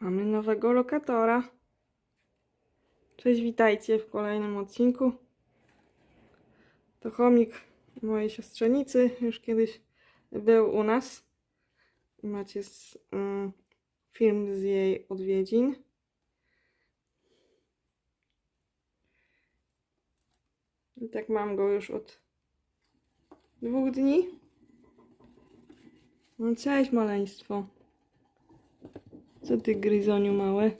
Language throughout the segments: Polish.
Mamy nowego lokatora. Cześć, witajcie w kolejnym odcinku. To chomik mojej siostrzenicy. Już kiedyś był u nas. Macie z, mm, film z jej odwiedzin. I tak mam go już od dwóch dni. No cześć maleństwo. Co ty gryzoniu mały?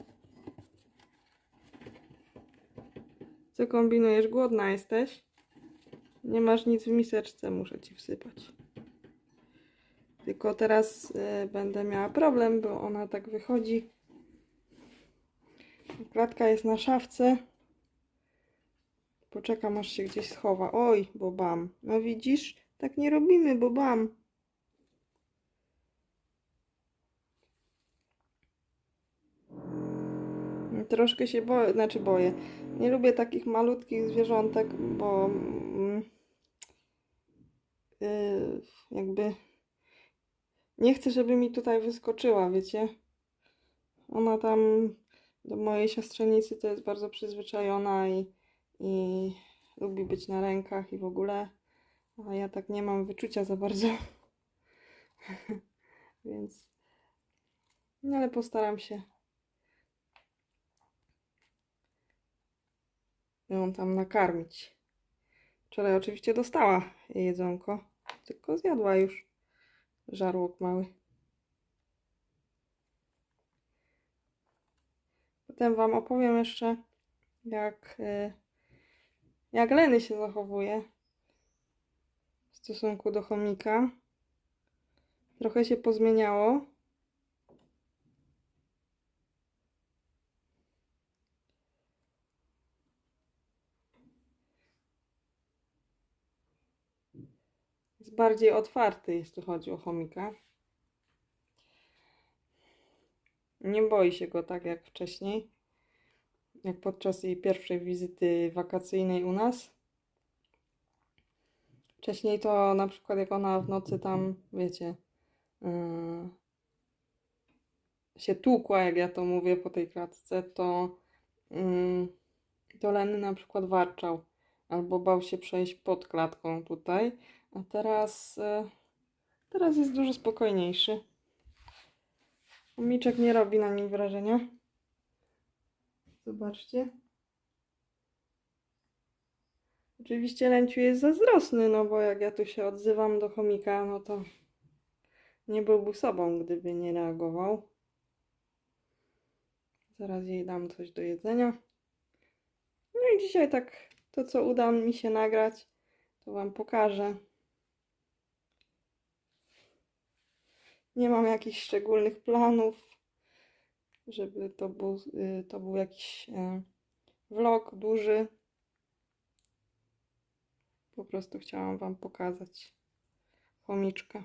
Co kombinujesz? Głodna jesteś? Nie masz nic w miseczce, muszę ci wsypać. Tylko teraz y, będę miała problem, bo ona tak wychodzi. Klatka jest na szafce. Poczekam aż się gdzieś schowa. Oj, bo bam. No widzisz? Tak nie robimy, bo bam. Troszkę się boję, znaczy boję. Nie lubię takich malutkich zwierzątek, bo yy, jakby nie chcę, żeby mi tutaj wyskoczyła, wiecie. Ona tam do mojej siostrzenicy to jest bardzo przyzwyczajona i, i lubi być na rękach i w ogóle, a ja tak nie mam wyczucia za bardzo. Więc, no ale postaram się ją tam nakarmić. Wczoraj oczywiście dostała jedzonko, tylko zjadła już żarłok mały. Potem Wam opowiem jeszcze, jak, y, jak Leny się zachowuje w stosunku do chomika. Trochę się pozmieniało. Jest bardziej otwarty, jeśli chodzi o chomika. Nie boi się go tak jak wcześniej, jak podczas jej pierwszej wizyty wakacyjnej u nas. Wcześniej to na przykład jak ona w nocy tam, wiecie, yy, się tłukła, jak ja to mówię po tej klatce, to, yy, to na przykład warczał albo bał się przejść pod klatką tutaj. A teraz, e, teraz jest dużo spokojniejszy. Miczek nie robi na nim wrażenia. Zobaczcie. Oczywiście Lęciu jest zazdrosny, no bo jak ja tu się odzywam do chomika, no to nie byłby sobą, gdyby nie reagował. Zaraz jej dam coś do jedzenia. No i dzisiaj tak to, co uda mi się nagrać, to Wam pokażę. Nie mam jakichś szczególnych planów, żeby to był, y, to był jakiś e, vlog duży. Po prostu chciałam Wam pokazać chomiczka.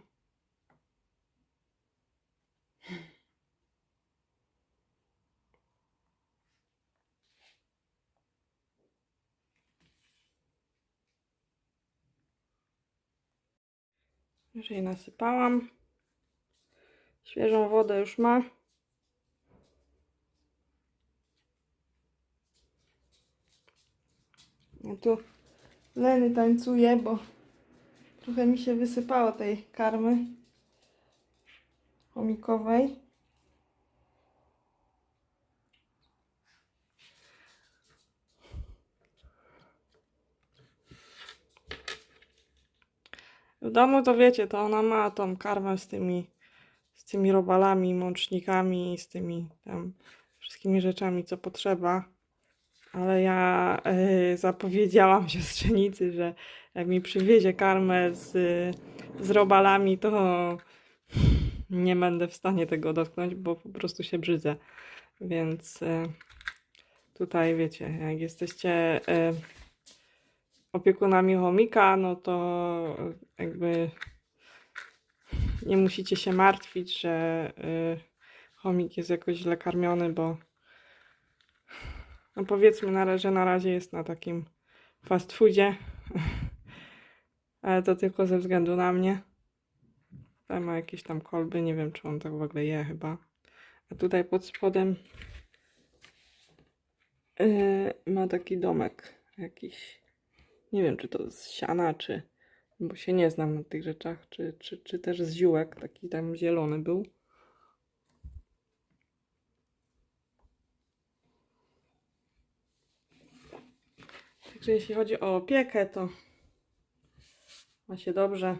Jej nasypałam. Świeżą wodę już ma. Ja tu Leny tańcuje, bo trochę mi się wysypało tej karmy chomikowej. W domu to wiecie, to ona ma tą karmę z tymi, z tymi robalami, mącznikami, z tymi tam wszystkimi rzeczami, co potrzeba. Ale ja y, zapowiedziałam siostrzenicy, że jak mi przywiezie karmę z, z robalami, to nie będę w stanie tego dotknąć, bo po prostu się brzydzę. Więc y, tutaj wiecie, jak jesteście y, opiekunami chomika, no to jakby nie musicie się martwić, że y, chomik jest jakoś źle karmiony, bo no powiedzmy, na, ra- że na razie jest na takim fast foodzie, ale to tylko ze względu na mnie. Tutaj ma jakieś tam kolby, nie wiem czy on tak w ogóle je chyba. A tutaj pod spodem yy, ma taki domek jakiś. Nie wiem, czy to z siana, czy. Bo się nie znam na tych rzeczach, czy, czy, czy też z ziółek. Taki tam zielony był. Także jeśli chodzi o opiekę, to ma się dobrze.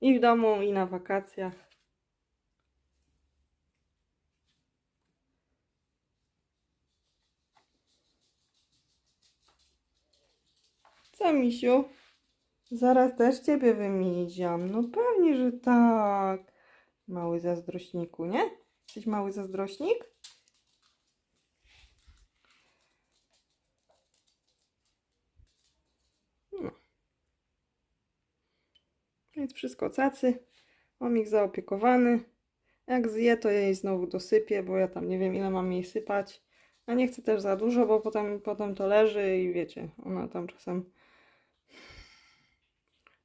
I w domu, i na wakacjach. Co, misiu? Zaraz też ciebie wymiziam. No pewnie, że tak. Mały zazdrośniku, nie? Jesteś mały zazdrośnik? No. Więc wszystko cacy. Ich zaopiekowany. Jak zje, to jej znowu dosypię, bo ja tam nie wiem, ile mam jej sypać. A nie chcę też za dużo, bo potem, potem to leży i wiecie, ona tam czasem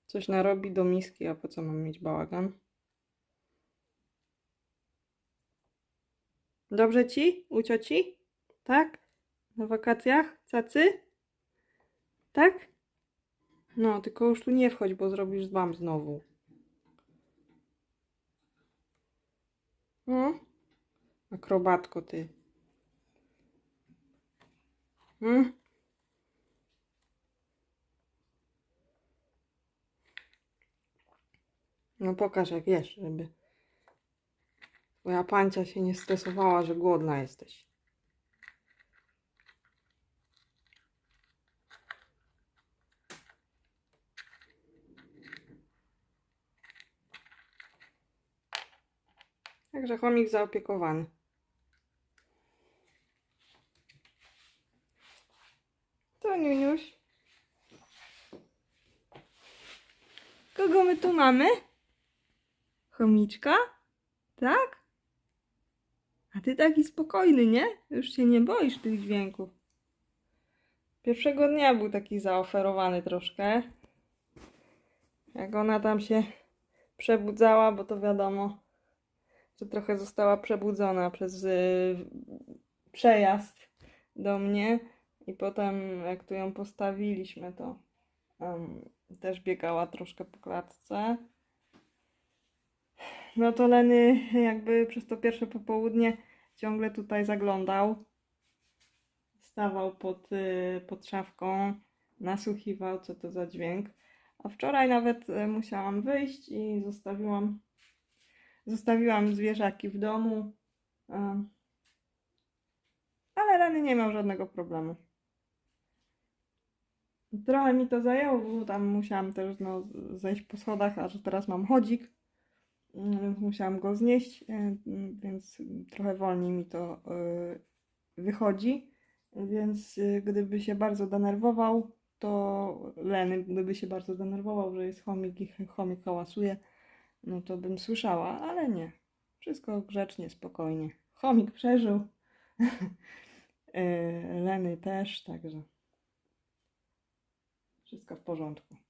coś narobi do miski, a po co mam mieć bałagan? Dobrze ci? U cioci? Tak? Na wakacjach? Cacy? Tak? No, tylko już tu nie wchodź, bo zrobisz dzbam znowu. No. Akrobatko ty. Hmm? No pokaż jak jesz, żeby twoja pancia się nie stresowała, że głodna jesteś. Także chomik zaopiekowany. To Niuniuś. Kogo my tu mamy? Chomiczka? Tak? A ty taki spokojny, nie? Już się nie boisz tych dźwięków. Pierwszego dnia był taki zaoferowany troszkę. Jak ona tam się przebudzała, bo to wiadomo, że trochę została przebudzona przez y, przejazd do mnie. I potem, jak tu ją postawiliśmy, to em, też biegała troszkę po klatce. No to Leny jakby przez to pierwsze popołudnie ciągle tutaj zaglądał. Stawał pod, y, pod szafką, nasłuchiwał, co to za dźwięk. A wczoraj nawet y, musiałam wyjść i zostawiłam, zostawiłam zwierzaki w domu. Ale Leny nie miał żadnego problemu. Trochę mi to zajęło, bo tam musiałam też no, zejść po schodach, a że teraz mam chodzik, więc musiałam go znieść, e, więc trochę wolniej mi to e, wychodzi. Więc e, gdyby się bardzo denerwował, to Leny, gdyby się bardzo denerwował, że jest chomik i chomik hałasuje, no to bym słyszała, ale nie. Wszystko grzecznie, spokojnie. Chomik przeżył. Leny też, także. Wszystko w porządku.